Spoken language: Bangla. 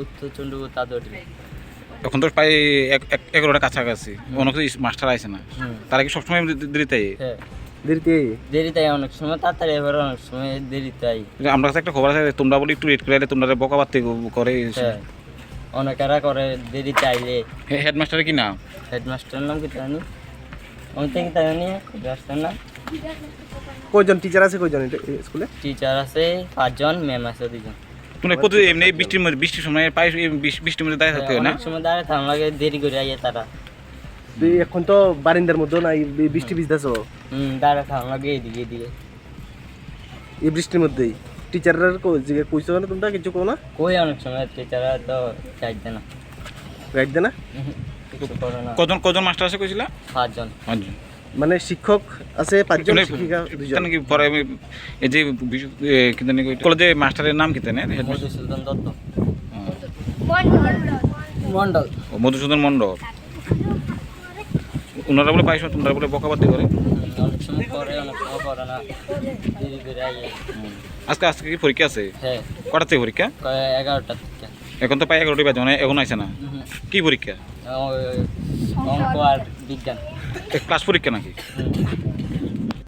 উত্তর চন্দ্রপুর তাদরি এখন তো প্রায় এক- এক- এগারোটা কাছাকাছি। অনেক মাস্টার আছে না। তারা কি সবসময় দেরিতে হ্যাঁ। দেরিতে দেরিতে আই অনেক সময় তাড়াতাড়ি এবার অনেক সময় দেরিতে আই যে আমরা কাছে একটা খবর আছে তোমরা বলি একটু রেট করে তোমরা বকা করে হ্যাঁ। অনেকেরা করে দেরিতে আইলে। হেডমাস্টারের কি নাম? হেডমাস্টারের নাম কি জানি? আমি তো কি জানি? হেডমাস্টার নাম? কয়জন টিচার আছে কয়জন স্কুলে? টিচার আছে পাঁচজন ম্যাম আছে দুজন তোমরা প্রতি এমনি বৃষ্টির মধ্যে বৃষ্টির সময় বৃষ্টি- বৃষ্টির মধ্যে দাঁড়িয়ে থাকতে হয় না? অনেক সময় দাঁড়ায় থাম লাগে দেরি করে আইয়ে তারা। এই এখন তো বারিন্দার মধ্যে না বৃষ্টি ভিজতেছ। হুম দাঁড়ায় থাম লাগে এদিকে এদিকে এই বৃষ্টির মধ্যেই। টিচাররা জিজ্ঞেস কইছো না তোমরা কিছু কো না? কই অনেক সময় টিচাররা তো চাইছে না। গাইড দে না? উহুম, কিছু না। কজন কজন মাস্টার আছে কইছিলা? পাঁচজন পাঁচজন মানে শিক্ষক আছে পাঁচজন শিক্ষিকা দুজন। কি পরে আমি এই যে কি জানি কই- কলেজে মাস্টারের নাম কি জানেন মধুসূদন দত্ত। মন্ডল মন্ডল মধুসূদন মণ্ডল। ওনারা বলে পাইছো তোমরা বলে বকাবাদি করে। অনেক সময় করে অনেক সময় করে না। দেরি করে আইয়ে। আজকে আজকে কি পরীক্ষা আছে? হ্যাঁ। থেকে পরীক্ষা? থেকে। এখন তো প্রায় এগারোটি বাজে মানে এখন আছে না। কি পরীক্ষা? অঙ্ক আর বিজ্ঞান। ক্লাস পরীক্ষা নাকি।